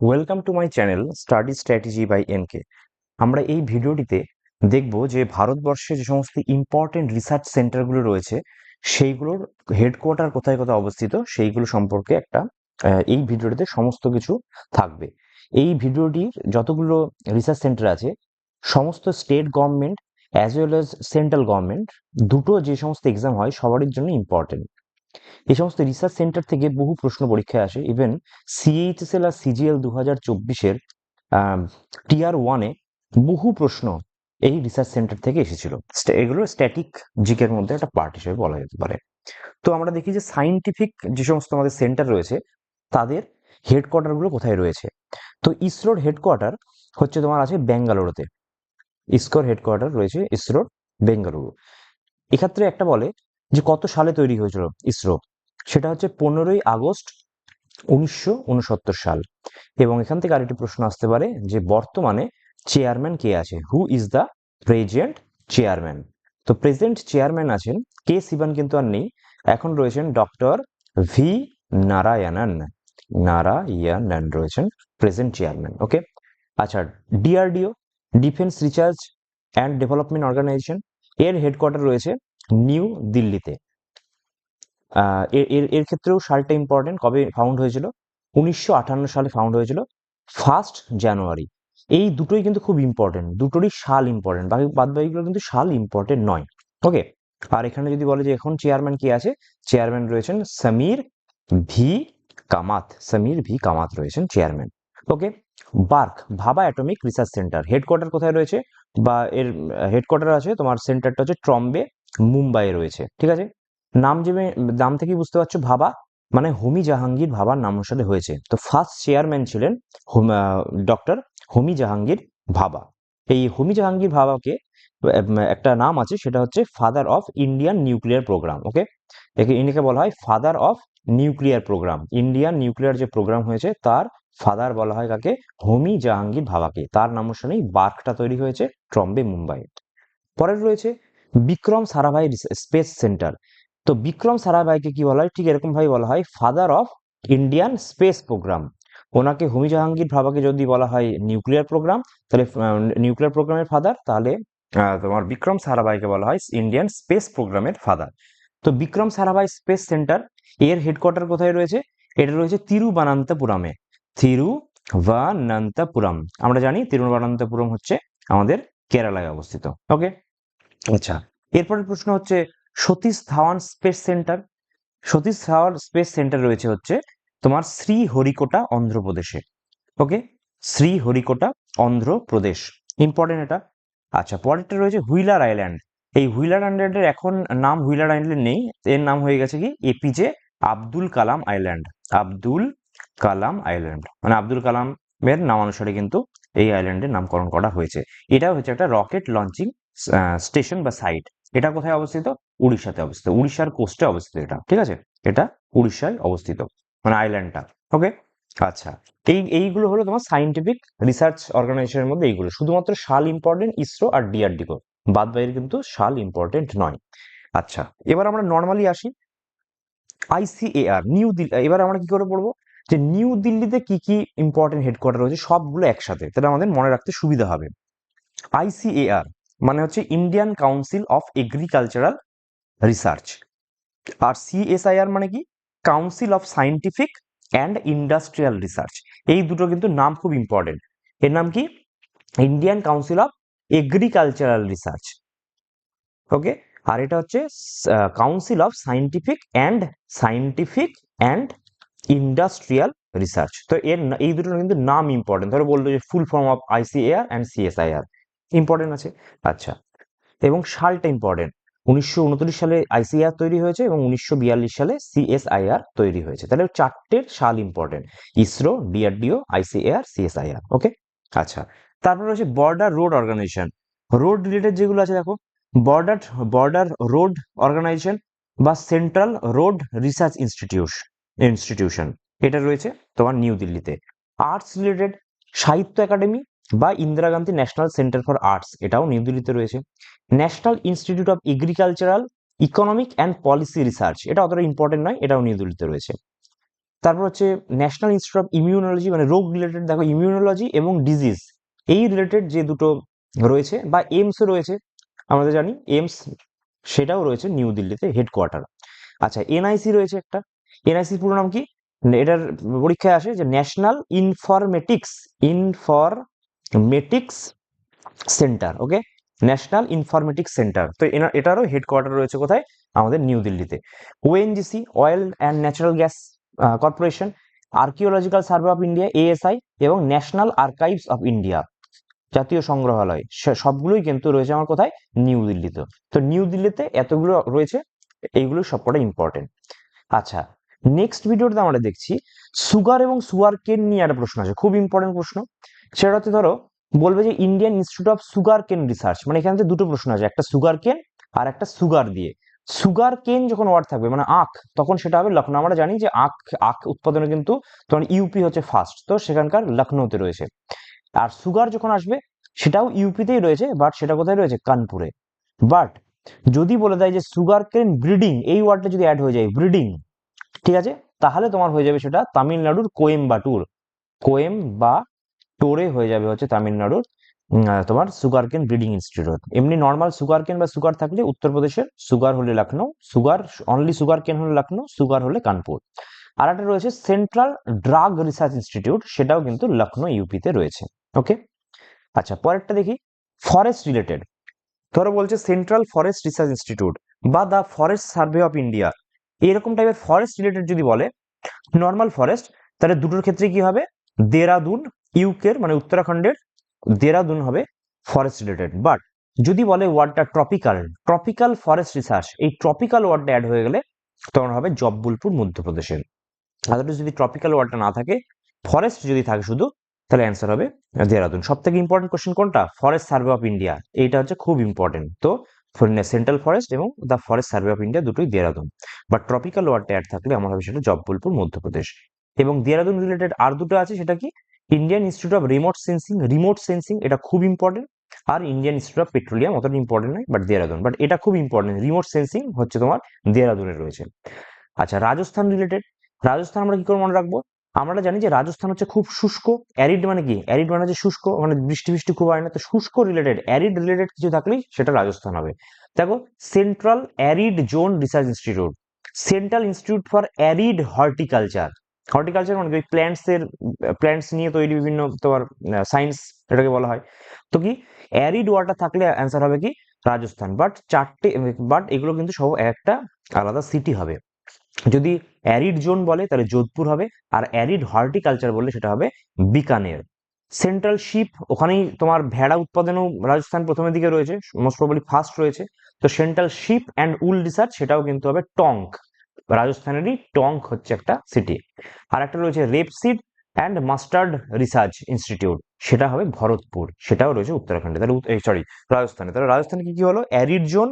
Welcome to my channel study strategy by NK আমরা এই ভিডিওটিতে দেখব যে ভারতবর্ষে যে সমস্ত ইম্পর্টেন্ট রিসার্চ সেন্টারগুলো রয়েছে, সেইগুলোর হেডকোয়ার্টার কোথায় কোথায় অবস্থিত, সেইগুলো সম্পর্কে একটা এই ভিডিওটিতে সমস্ত কিছু থাকবে। এই ভিডিওটির যতগুলো রিসার্চ সেন্টার আছে, সমস্ত state government as well as central government দুটো যে সমস্ত এক্সাম হয়, সবারই জন্য ইম্পর্টেন্ট এই সমস্ত রিসার্চ সেন্টার থেকে বহু প্রশ্ন পরীক্ষায় আসে। ইভেন সিএইচএসএল আর সিজিএল দু হাজার চব্বিশের টিআর ওয়ানে বহু প্রশ্ন এই রিসার্চ সেন্টার থেকে এসেছিল। এগুলো স্ট্যাটিক জিকের মধ্যে একটা পার্ট হিসেবে বলা যেতে পারে। তো আমরা দেখি যে সাইন্টিফিক যে সমস্ত আমাদের সেন্টার রয়েছে, তাদের হেডকোয়ার্টারগুলো কোথায় রয়েছে? তো ইসরোর হেডকোয়ার্টার হচ্ছে তোমার আছে বেঙ্গালুরুতে ইসকোর হেডকোয়ার্টার রয়েছে ইসরোর বেঙ্গালুরু এক্ষেত্রে একটা বলে যে কত সালে তৈরি হয়েছিল ইসরো, সেটা হচ্ছে পনেরোই আগস্ট উনিশশো উনসত্তর সাল। এবং এখান থেকে আরেকটি প্রশ্ন আসতে পারে যে বর্তমানে চেয়ারম্যান কে আছে? Who is the present chairman তো প্রেজেন্ট চেয়ারম্যান আছেন, কে শিবান কিন্তু আর নেই। এখন রয়েছেন ডক্টর ভি নারায়ণন নারায়ণন রয়েছেন প্রেজেন্ট চেয়ারম্যান ওকে আচ্ছা DRDO defence research and development organisation এর হেডকোয়ার্টার রয়েছে নিউ দিল্লিতে। এর এর ক্ষেত্রেও সালটা ইম্পর্টেন্ট কবে ফাউন্ড হয়েছিল? উনিশশো আটান্ন সালে ফাউন্ড হয়েছিল ফার্স্ট জানুয়ারি এই দুটোই কিন্তু খুব ইম্পর্টেন্ট দুটোরই সাল ইম্পর্টেন্ট বাকি বাদ বাকিগুলো কিন্তু সাল ইম্পর্টেন্ট নয়। ওকে আর এখানে যদি বলে যে এখন চেয়ারম্যান কে আছে? চেয়ারম্যান রয়েছেন সমীর ভি কামাত সমীর ভি কামাত রয়েছেন chairman okay BARC Bhabha atomic research centre headquarter কোথায় রয়েছে? বা এর হেডকোয়ার্টার আছে, তোমার সেন্টারটা হচ্ছে ট্রম্বে মুম্বাইয়ে রয়েছে, ঠিক আছে? নাম যে নাম থেকেই বুঝতে পারছ, ভাবা মানে হোমি জাহাঙ্গীর ভাবার নাম অনুসারে হয়েছে। তো ফার্স্ট চেয়ারম্যান ছিলেন ডক্টর হোমি জাহাঙ্গীর ভাবা। এই হোমি জাহাঙ্গীর ভাবাকে একটা নাম আছে, সেটা হচ্ছে father of Indian nuclear program okay একে ইনিকে বলা হয় father of nuclear program Indian nuclear যে প্রোগ্রাম হয়েছে, তার ফাদার বলা হয় কাকে? হোমি জাহাঙ্গীর ভাবাকে। তার নাম অনুসারেই বার্কটা তৈরি হয়েছে ট্রম্বে মুম্বাই পরের রয়েছে বিক্রম সারাভাই স্পেস সেন্টার। তো বিক্রম সারাভাইকে কি বলা হয়? ঠিক এরকম ভাবে বলা হয় father of Indian space program ওনাকে হুমি জাহাঙ্গীর ভাবাকে যদি বলা হয় নিউক্লিয়ার প্রোগ্রাম তাহলে নিউক্লিয়ার প্রোগ্রামের ফাদার তাহলে তোমার বিক্রম সারাভাইকে বলা হয় ইন্ডিয়ান স্পেস প্রোগ্রামের ফাদার তো বিক্রম সারাভাই স্পেস সেন্টার, এর হেডকোয়ার্টার কোথায় রয়েছে? এটা রয়েছে তিরুবানান্তপুরমে। তিরুভানান্তপুরম আমরা জানি তিরুবানান্তপুরম হচ্ছে আমাদের কেরালায় অবস্থিত। ওকে আচ্ছা এরপরের প্রশ্ন হচ্ছে, Satish Dhawan space centre, Satish Dhawan space centre রয়েছে হচ্ছে তোমার শ্রী হরিকোটা অন্ধ্রপ্রদেশে, ওকে? শ্রী হরিকোটা অন্ধ্রপ্রদেশ ইম্পর্টেন্ট এটা। আচ্ছা পরেরটা রয়েছে হুইলার আইল্যান্ড, এই হুইলার আইল্যান্ডের এখন নাম হুইলার আইল্যান্ড নেই, এর নাম হয়ে গেছে কি? APJ Abdul Kalam island, Abdul Kalam island মানে আব্দুল কালামের নামানুসারে কিন্তু এই আইল্যান্ডের নামকরণ করা হয়েছে। এটা হচ্ছে একটা রকেট লঞ্চিং স্টেশন বা সাইট এটা কোথায় অবস্থিত? উড়িষ্যাতে অবস্থিত। উড়িষ্যার কোস্টে অবস্থিত এটা, ঠিক আছে? এটা উড়িষ্যায় অবস্থিত মানে আইল্যান্ডটা ওকে আচ্ছা এই, এইগুলো হলো তোমার সাইন্টিফিক রিসার্চ অর্গানাইজেশনের মধ্যে এইগুলো। শুধুমাত্র সাল ইম্পর্টেন্ট ইসরো আর ডিআরডিও বাদ বাইরে কিন্তু সাল ইম্পর্টেন্ট নয়। আচ্ছা এবার আমরা নর্মালি আসি। আইসিএআর নিউ দিল্লি এবার আমরা কি করে পড়ব? যে নিউ দিল্লিতে কি কি ইম্পর্টেন্ট হেডকোয়ার্টার রয়েছে, সবগুলো একসাথে, তাহলে আমাদের মনে রাখতে সুবিধা হবে। আইসিএআর মানে হচ্ছে Indian council of agricultural research R CSIR মানে কি? Council of scientific and industrial research এই দুটো কিন্তু নাম খুব ইম্পর্টেন্ট এর নাম কি? Indian council of agricultural research okay আর এটা হচ্ছে council of scientific and scientific and industrial research তো এর এই দুটোর কিন্তু নাম ইম্পর্টেন্ট ধরো বলল যে full form of ICAR and CSIR important আছে। আচ্ছা। এবং সালটা ইম্পর্টেন্ট উনিশশো উনত্রিশ সালে আইসিআর তৈরি হয়েছে এবং উনিশশো বিয়াল্লিশ সালে সিএসআইআর তৈরি হয়েছে। তাহলে চারটের সাল important ISRO DRDO ICAR CSIR okay আচ্ছা। তারপর রয়েছে border road organisation road related যেগুলো আছে দেখো বর্ডার বর্ডার রোড অর্গানাইজেশন বা central road research institute institution এটা রয়েছে তোমার নিউ দিল্লিতে আর্টস রিলেটেড সাহিত্য একাডেমি বা Indira Gandhi national centre for arts, এটাও নিউ দিল্লিতে রয়েছে। National institute of agricultural, economic and policy research, এটা অতটা ইম্পর্টেন্ট নয়, এটাও নিউ দিল্লিতে রয়েছে। তারপর হচ্ছে ন্যাশনাল ইনস্টিটিউট অফ ইমিউনোলজি মানে রোগ রিলেটেড, দেখো ইমিউনোলজি এবং ডিজিজ, এই রিলেটেড যে দুটো রয়েছে বা এইমসও রয়েছে, আমরা জানি এইমস, সেটাও রয়েছে নিউ দিল্লিতে হেডকোয়ার্টার। আচ্ছা এনআইসি রয়েছে একটা, এনআইসির পুরো নাম কি? এটার পরীক্ষায় আসে যে national informatics informatics centre, okay? National informatics centre. তো এটারও হেডকোয়ার্টার রয়েছে কোথায়? আমাদের নিউ দিল্লিতে। ONGC oil and natural gas corporation archaeological survey of India ASI এবং ন্যাশনাল আর্কাইভস অফ ইন্ডিয়া জাতীয় সংগ্রহালয়। সবগুলোই কিন্তু রয়েছে আমার কোথায়? নিউ দিল্লিতে। তো নিউ দিল্লিতে এতগুলো রয়েছে, এইগুলো সবকটা ইম্পর্টেন্ট আচ্ছা নেক্সট ভিডিওতে আমরা দেখছি সুগার এবং সুগার কেন নিয়ে একটা প্রশ্ন আছে। খুব ইম্পর্টেন্ট প্রশ্ন। সেটা হচ্ছে ধরো, বলবে যে Indian institute of sugar cane research মানে এখানে যে দুটো প্রশ্ন আছে, একটা সুগার কেন আর একটা সুগার দিয়ে। সুগার কেন যখন ওয়ার্ড থাকবে মানে আখ, তখন সেটা হবে লখনৌ আমরা জানি যে আখ আখ উৎপাদনে কিন্তু তোমার ইউপি হচ্ছে ফার্স্ট তো সেখানকার লখনৌতে রয়েছে। আর সুগার যখন আসবে, সেটাও ইউপিতেই রয়েছে বাট সেটা কোথায় রয়েছে? কানপুরে। বাট যদি বলে দেয় যে সুগার কেন ব্রিডিং এই ওয়ার্ডটা যদি অ্যাড হয়ে যায় ব্রিডিং ঠিক আছে? তাহলে তোমার হয়ে যাবে সেটা তামিলনাড়ুর কোয়েম্বাটুর কোয়েম বা টোরে হয়ে যাবে হচ্ছে তামিলনাড়ুর তোমার সুগার কেন ব্রিডিং ইনস্টিটিউট এমনি নর্মাল সুগার কেন বা সুগার থাকলে উত্তরপ্রদেশের সুগার হলে লখনৌ সুগার অনলি সুগার কেন হলে লখনৌ সুগার হলে কানপুর। আর একটা রয়েছে সেন্ট্রাল ড্রাগ রিসার্চ ইনস্টিটিউট সেটাও কিন্তু লখনৌ ইউপিতে রয়েছে ওকে আচ্ছা পরেরটা দেখি ফরেস্ট রিলেটেড ধরো বলছে সেন্ট্রাল ফরেস্ট রিসার্চ ইনস্টিটিউট বা the forest survey of India এরকম টাইপের ফরেস্ট রিলেটেড যদি বলে নর্মাল ফরেস্ট তাহলে দুটোর ক্ষেত্রে কি হবে? দেরাদুন ইউকের মানে উত্তরাখণ্ডের দেরাদুন হবে ফরেস্ট রিলেটেড বাট যদি বলে ওয়ার্ডটা ট্রপিক্যাল ট্রপিক্যাল ফরেস্ট রিসার্চ এই ট্রপিক্যাল ওয়ার্ডটা অ্যাড হয়ে গেলে তখন হবে জব্বলপুর মধ্যপ্রদেশের। আদারওয়াইজ যদি ট্রপিক্যাল ওয়ার্ডটা না থাকে ফরেস্ট যদি থাকে শুধু, তাহলে অ্যান্সার হবে দেরাদুন। সব থেকে ইম্পর্টেন্ট কোশ্চেন কোনটা? ফরেস্ট সার্ভে অফ ইন্ডিয়া এইটা হচ্ছে খুব ইম্পর্টেন্ট তো সেন্ট্রাল ফরেস্ট এবং the forest survey of India দুটোই দেরাদুন। বাট ট্রপিক্যাল ওয়ার্ডটা অ্যাড থাকলে আমার হবে সেটা জব্বলপুর মধ্যপ্রদেশ। এবং দেরাদুন রিলেটেড আর দুটো আছে, সেটা কি? Indian institute of remote sensing remote sensing এটা খুব ইম্পর্টেন্ট আর ইন্ডিয়ান ইনস্টিটিউট অফ পেট্রোলিয়াম অতটা ইম্পর্টেন্ট নয় বাট দেরাদুন বাট এটা খুব ইম্পর্টেন্ট রিমোট সেন্সিং হচ্ছে তোমার দেরাদুনে রয়েছে। আচ্ছা রাজস্থান রিলেটেড রাজস্থান আমরা কি করে মনে রাখব? আমরা জানি যে রাজস্থান হচ্ছে খুব শুষ্ক অ্যারিড মানে কি? অ্যারিড মানে হচ্ছে শুষ্ক মানে বৃষ্টি বৃষ্টি খুব হয় না। তো শুষ্ক রিলেটেড অ্যারিড রিলেটেড কিছু থাকলেই সেটা রাজস্থান হবে। দেখো central arid zone research institute central institute for arid horticulture horticulture মানে ওই প্ল্যান্টস এর প্ল্যান্টস নিয়ে তৈরি বিভিন্ন তোমার সায়েন্স এটাকে বলা হয়। তো কি? অ্যারিড ওয়াটার থাকলে অ্যান্সার হবে কি? রাজস্থান। বাট চারটে বাট এগুলো কিন্তু সব একটা আলাদা সিটি হবে। যদি অ্যারিড জোন বলে, তাহলে যোধপুর হবে। আর অ্যারিড হর্টিকালচার বললে সেটা হবে বিকানের। সেন্ট্রাল শিপ ওখানেই তোমার ভেড়া উৎপাদনেও রাজস্থান প্রথমের দিকে রয়েছে মোস্ট প্রবলি ফার্স্ট রয়েছে। তো central sheep and wool research সেটাও কিন্তু হবে টঙ্ক। রাজস্থানেরই টং হচ্ছে একটা সিটি আর একটা রয়েছে rapeseed and mustard research institute সেটা হবে ভরতপুর, সেটাও রয়েছে উত্তরাখণ্ডে। তাহলে সরি রাজস্থানে। তাহলে রাজস্থানে কি কি হলো? অ্যারিড জোন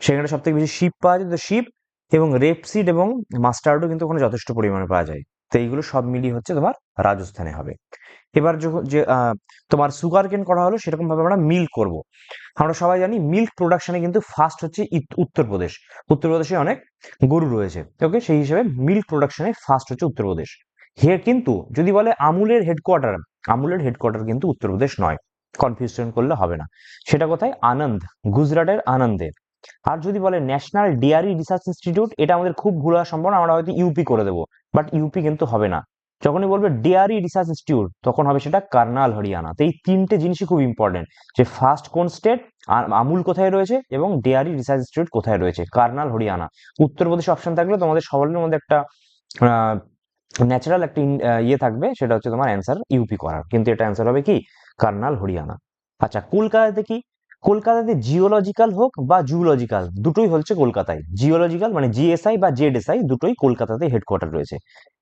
সেখানে সব থেকে বেশি শিপ পাওয়া যায় তো শিপ এবং রেপসিড এবং মাস্টার্ডও কিন্তু ওখানে যথেষ্ট পরিমাণে পাওয়া যায়। তো এইগুলো সব মিলিয়ে হচ্ছে তোমার রাজস্থানে হবে। এবার যে তোমার সুগার কেন করা হলো সেরকম ভাবে আমরা মিল্ক করব। আমরা সবাই জানি মিল্ক প্রোডাকশনে কিন্তু ফার্স্ট হচ্ছে উত্তরপ্রদেশ। উত্তরপ্রদেশে অনেক গরু রয়েছে ওকে সেই হিসেবে মিল্ক প্রোডাকশনে ফার্স্ট হচ্ছে উত্তরপ্রদেশ। হে কিন্তু যদি বলে আমুলের হেডকোয়ার্টার আমুলের হেডকোয়ার্টার কিন্তু উত্তরপ্রদেশ নয়। কনফিউশন করলে হবে না। সেটা কোথায়? আনন্দ, গুজরাটের আনন্দে। আর যদি বলে ন্যাশনাল ডেয়ারি রিসার্চ ইনস্টিটিউট এটা আমাদের খুব ভুল হওয়ার সম্ভাবনা, আমরা হয়তো ইউপি করে দেবো। বাট ইউপি কিন্তু হবে না। যখনই বলবে ডেয়ারি রিসার্চ ইনস্টিটিউট তখন হবে সেটা কার্নাল, হরিয়ানা। তো এই তিনটে জিনিসই খুব ইম্পর্টেন্ট যে ফার্স্ট কোন স্টেট আর আমুল কোথায় রয়েছে, এবং ডেয়ারি রিসার্চ ইনস্টিটিউট কোথায় রয়েছে, কার্নাল, হরিয়ানা। উত্তরপ্রদেশ অপশন থাকলে তোমাদের সবার মধ্যে একটা ন্যাচারাল একটা ইয়ে থাকবে, সেটা হচ্ছে তোমার অ্যান্সার ইউপি করার। কিন্তু এটা অ্যান্সার হবে কি? কার্নাল, হরিয়ানা। আচ্ছা কলকাতাতে কি? কলকাতাতে জিওলজিক্যাল হোক বা জুলজিক্যাল দুটোই হচ্ছে কলকাতায়। জিওলজিক্যাল মানে জিএসআই বা জেডএসআই দুটোই কলকাতাতে হেডকোয়ার্টার রয়েছে।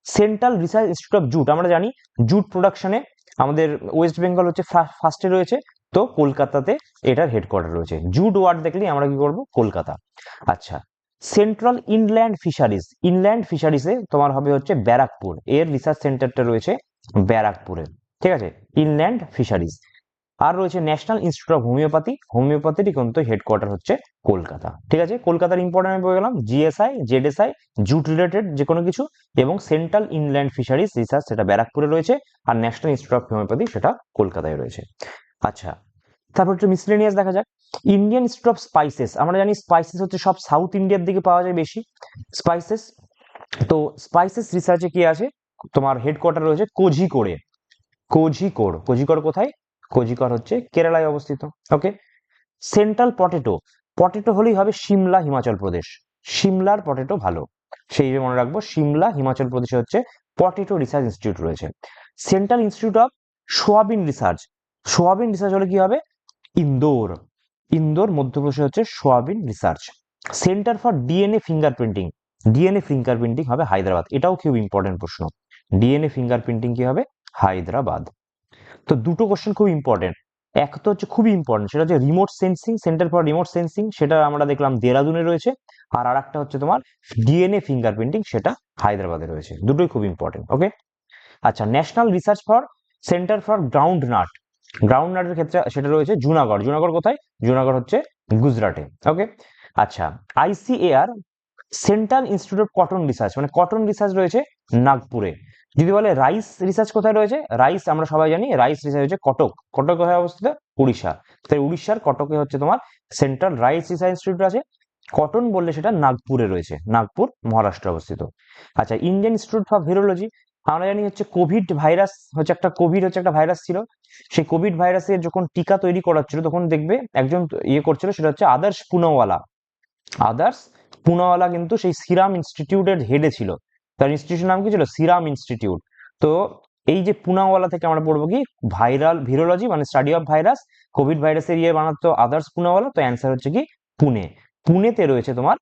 Central research institute of jute আমরা জানি জুট প্রোডাকশনে আমাদের ওয়েস্ট বেঙ্গল হচ্ছে ফার্স্টে রয়েছে, তো কলকাতাতে এটার হেডকোয়ার্টার রয়েছে। জুট ওয়ার্ড দেখলেই আমরা কি করব? কলকাতা। আচ্ছা সেন্ট্রাল ইনল্যান্ড ফিশারিজ ইনল্যান্ড ফিশারিজে তোমার হবে হচ্ছে ব্যারাকপুর। এর রিসার্চ সেন্টারটা রয়েছে ব্যারাকপুরে। ঠিক আছে? ইনল্যান্ড ফিশারিজ আর রয়েছে ন্যাশনাল ইনস্টিটিউট অফ হোমিওপ্যাথি হোমিওপ্যাথিরই কিন্তু হেডকোয়ার্টার হচ্ছে কলকাতা। ঠিক আছে? কলকাতার ইম্পর্টেন্ট আমি বলে গেলাম জিএসআই জেডএসআই জুট রিলেটেড যে কোনো কিছু এবং সেন্ট্রাল ইনল্যান্ড ফিশারিজ রিসার্চ সেটা ব্যারাকপুরে রয়েছে আর ন্যাশনাল ইনস্টিটিউট অফ হোমিওপ্যাথি সেটা কলকাতায় রয়েছে। আচ্ছা তারপর একটু মিসলেনিয়াস দেখা যাক। ইন্ডিয়ান ইনস্টিটিউট অফ স্পাইসেস আমরা জানি স্পাইসেস হচ্ছে সব সাউথ ইন্ডিয়ার দিকে পাওয়া যায় বেশি। স্পাইসেস তো স্পাইসেস রিসার্চে কি আছে? তোমার হেডকোয়ার্টার রয়েছে কোঝিকোড়ে। কোঝিকোড় কোঝিকোড় কোথায়? কোঝিকোড় হচ্ছে কেরালায় অবস্থিত ওকে সেন্ট্রাল পটেটো পটেটো হলেই হবে সিমলা হিমাচল প্রদেশ। সিমলার পটেটো ভালো। সেই মনে রাখব সিমলা হিমাচল প্রদেশে হচ্ছে পটেটো রিসার্চ ইনস্টিটিউট রয়েছে। Central institute of soybean research soybean research হলে কি হবে? ইন্দোর ইন্দোর মধ্যপ্রদেশে হচ্ছে soybean research centre for DNA fingerprinting DNA fingerprinting হবে হায়দ্রাবাদ। এটাও খুব ইম্পর্টেন্ট প্রশ্ন। ডিএনএ ফিঙ্গার প্রিন্টিং কি হবে? হায়দ্রাবাদ। তো দুটো কোশ্চেন খুব ইম্পর্টেন্ট এক তো হচ্ছে খুবই ইম্পর্টেন্ট সেটা হচ্ছে remote sensing centre for remote sensing সেটা আমরা দেখলাম দেরাদুনে রয়েছে। আর আর একটা হচ্ছে তোমার ডিএনএ ফিঙ্গারপ্রিন্টিং সেটা হায়দ্রাবাদে রয়েছে। দুটোই খুব ইম্পর্টেন্ট ওকে আচ্ছা national research for centre for groundnut ground নাটের ক্ষেত্রে সেটা রয়েছে জুনাগড়। জুনাগড় কোথায়? জুনাগড় হচ্ছে গুজরাটে ওকে আচ্ছা ICAR central institute of cotton research মানে কটন রিসার্চ রয়েছে নাগপুরে। যদি বলে রাইস রিসার্চ কোথায় রয়েছে? রাইস আমরা সবাই জানি রাইস রিসার্চ হচ্ছে কটক। কটক কোথায় অবস্থিত? উড়িষ্যা। তাই উড়িষ্যার কটকে হচ্ছে তোমার সেন্ট্রাল রাইস রিসার্চ ইনস্টিটিউট আছে। কটন বললে সেটা নাগপুরে রয়েছে, নাগপুর, মহারাষ্ট্রে অবস্থিত। আচ্ছা ইন্ডিয়ান ইনস্টিটিউট অফ ভিরোলজি আমরা জানি হচ্ছে কোভিড ভাইরাস হচ্ছে একটা কোভিড হচ্ছে একটা ভাইরাস ছিল। সেই কোভিড ভাইরাসের যখন টিকা তৈরি করাচ্ছিল, তখন দেখবে একজন ইয়ে করছিল, সেটা হচ্ছে আদার্স পুনাওয়ালা। আদার্স পুনাওয়ালা কিন্তু সেই সিরাম ইনস্টিটিউটের হেডে ছিল। তার ইনস্টিটিউশন নাম কি ছিল? সিরাম ইনস্টিটিউট তো এই যে পুনাওয়ালা থেকে আমরা পড়ব কি? ভাইরাল ভিরোলজি মানে স্টাডি অফ ভাইরাস কোভিড ভাইরাসের ইয়ে বানাতো আদার্স পুনাওয়ালা, তো অ্যান্সার হচ্ছে কি? পুনে। পুনেতে রয়েছে তোমার,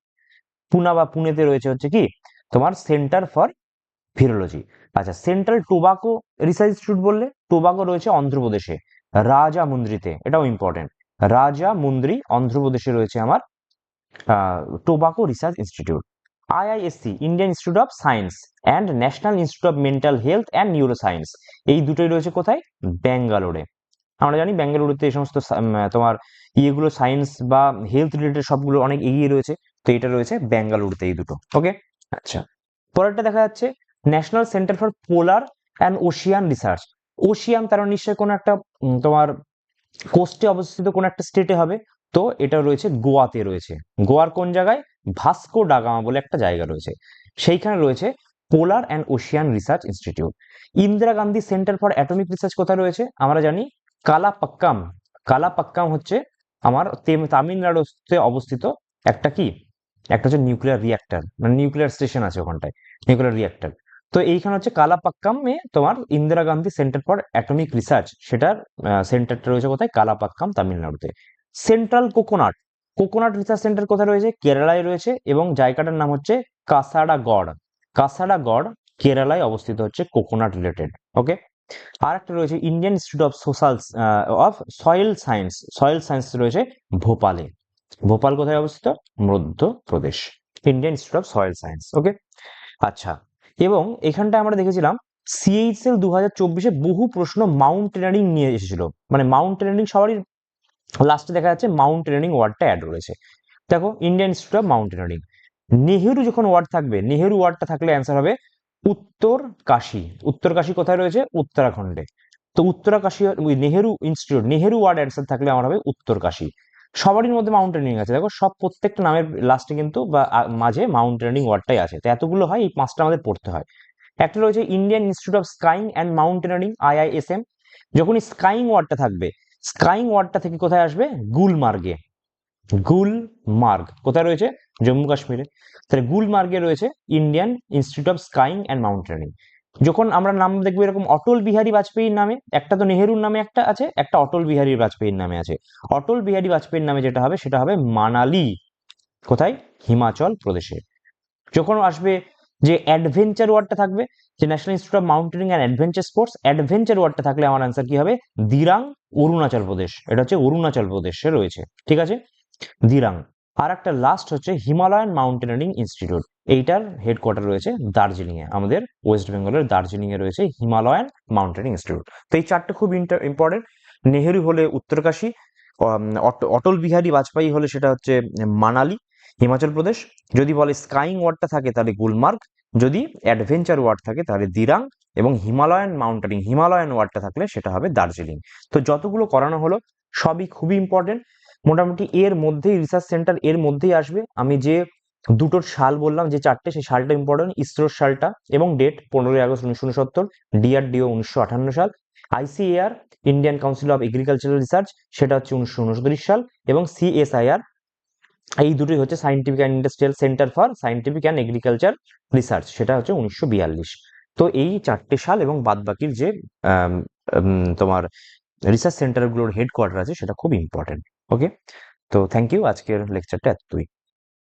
পুনা বা পুনেতে রয়েছে হচ্ছে কি? তোমার সেন্টার ফর ভিরোলজি আচ্ছা সেন্ট্রাল টোবাকো রিসার্চ ইনস্টিটিউট বললে? টোবাকো রয়েছে অন্ধ্রপ্রদেশে। রাজা মুন্দ্রিতে, এটাও ইম্পর্টেন্ট রাজা মুন্দ্রি অন্ধ্রপ্রদেশে রয়েছে আমার tobacco research institute IISc Indian institute of science and national institute of mental health and neuroscience এই দুটোই রয়েছে কোথায়? ব্যাঙ্গালোরে। আমরা জানি ব্যাঙ্গালুরুতে এই সমস্ত তোমার ইয়েগুলো সায়েন্স বা হেলথ রিলেটেড সবগুলো অনেক এগিয়ে রয়েছে। তো এটা রয়েছে ব্যাঙ্গালুরুতে এই দুটো। ওকে আচ্ছা। পরেরটা দেখা যাচ্ছে national centre for polar and ocean research ocean তারা নিশ্চয়ই কোনো একটা তোমার কোস্টে অবস্থিত কোনো একটা স্টেটে হবে। তো এটা রয়েছে গোয়াতে রয়েছে। গোয়ার কোন জায়গায়? ভাস্কো ডাগামা বলে একটা জায়গা রয়েছে। সেইখানে রয়েছে polar and ocean research institute. Indira Gandhi centre for atomic research কোথায় রয়েছে? আমরা জানি কালাপাক্কাম। কালাপাক্কাম হচ্ছে আমার তামিলনাড়ুতে অবস্থিত একটা কি? একটা হচ্ছে নিউক্লিয়ার রিয়াক্টার। মানে নিউক্লিয়ার স্টেশন আছে ওখানটায়। Nuclear reactor. তো এইখানে হচ্ছে কালাপাক্কামে তোমার Indira Gandhi centre for atomic research. সেটার সেন্টারটা রয়েছে কোথায়? কালাপাক্কাম তামিলনাড়ুতে। Central coconut. Coconut research centre কোথায় রয়েছে? কেরালায় রয়েছে এবং জায়গাটার নাম হচ্ছে কাসাডাগড় কাসাডাগড় কেরালায় অবস্থিত হচ্ছে কোকোনাট রিলেটেড, ওকে? আর একটা রয়েছে Indian institute of social of soil science soil science রয়েছে ভোপালে। ভোপাল কোথায় অবস্থিত? Madhya Pradesh. Indian institute of soil science, okay? আচ্ছা এবং এখানটা আমরা দেখেছিলাম সিএইচএল দু হাজার চব্বিশে বহু প্রশ্ন মাউন্টেনারিং নিয়ে এসেছিল। মানে মাউন্টেনারিং সবারই লাস্টে দেখা যাচ্ছে মাউন্টেনারিং ওয়ার্ডটা অ্যাড রয়েছে। দেখো Indian institute of mountaineering Nehru যখন ওয়ার্ড থাকবে নেহেরু ওয়ার্ডটা থাকলে অ্যান্সার হবে উত্তর কাশী। উত্তর কাশী কোথায় রয়েছে? উত্তরাখণ্ডে। তো Uttarkashi Nehru institute Nehru word answer থাকলে আমার হবে উত্তর কাশী। সবারই মধ্যে মাউন্টেনিং আছে। দেখো, সব প্রত্যেকটা নামের লাস্টে কিন্তু বা মাঝে মাউন্টেনিং ওয়ার্ডটাই আছে। তো এতগুলো হয়, এই পাঁচটা আমাদের পড়তে হয়। একটা রয়েছে Indian institute of skiing and mountaineering IISM যখনই স্কাইং ওয়ার্ডটা থাকবে স্কাইং ওয়ার্ডটা থেকে কোথায় আসবে? গুলমার্গে গুলমার্গ কোথায় রয়েছে? জম্মু কাশ্মীরে তাহলে গুলমার্গে রয়েছে Indian institute of skiing and mountaineering যখন আমরা নাম দেখব এরকম অটল বিহারী বাজপেয়ীর নামে, একটা তো নেহেরুর নামে একটা আছে, একটা অটল বিহারী বাজপেয়ীর নামে আছে। অটল বিহারী বাজপেয়ীর নামে যেটা হবে, সেটা হবে মানালি। কোথায়? হিমাচল প্রদেশে। যখন আসবে যে অ্যাডভেঞ্চার ওয়ার্ডটা থাকবে, যে national institute of mountaineering and adventure sports adventure ওয়ার্ডটা থাকলে আমার অ্যান্সার কি হবে? দিরাং অরুণাচল প্রদেশ এটা হচ্ছে অরুণাচল প্রদেশে রয়েছে। ঠিক আছে? দিরাং আর একটা লাস্ট হচ্ছে হিমালয়ান মাউন্টেনারিং ইনস্টিটিউট এইটার হেডকোয়ার্টার রয়েছে দার্জিলিং এ আমাদের ওয়েস্ট বেঙ্গলের দার্জিলিং এ রয়েছে হিমালয়ান মাউন্টেনিং ইনস্টিটিউট তো এই চারটে খুব ইম্পর্টেন্ট নেহেরু হলে উত্তরকাশী অটল বিহারী বাজপেয়ী হলে সেটা হচ্ছে মানালি। হিমাচল প্রদেশ, যদি বলে স্কাইং ওয়ার্ডটা থাকে তাহলে গুলমার্গ, যদি অ্যাডভেঞ্চার ওয়ার্ড থাকে তাহলে দিরাং, এবং হিমালয়ান মাউন্টেনিং, হিমালয়ান ওয়ার্ডটা থাকলে সেটা হবে দার্জিলিং। তো যতগুলো করানো হলো, সবই খুবই ইম্পর্টেন্ট মোটামুটি এর মধ্যেই রিসার্চ সেন্টার এর মধ্যেই আসবে। আমি যে দুটোর সাল বললাম, যে চারটে, সেই সালটা ইম্পর্টেন্ট ইসরোর সালটা, এবং ডেট পনেরোই আগস্ট উনিশশো উনসত্তর ডিআরডিও উনিশশো আঠান্ন সাল। ICAR Indian council of agricultural research সেটা হচ্ছে উনিশশো উনচল্লিশ সাল, এবং সিএসআইআর এই দুটোই হচ্ছে scientific and industrial centre for scientific and agriculture research সেটা হচ্ছে উনিশশো বিয়াল্লিশ। তো এই চারটে সাল এবং বাদবাকির যে তোমার রিসার্চ সেন্টারগুলোর হেডকোয়ার্টার আছে, সেটা খুব ইম্পর্টেন্ট ওকে তো থ্যাংক ইউ আজকের লেকচারটা এতটুকুই।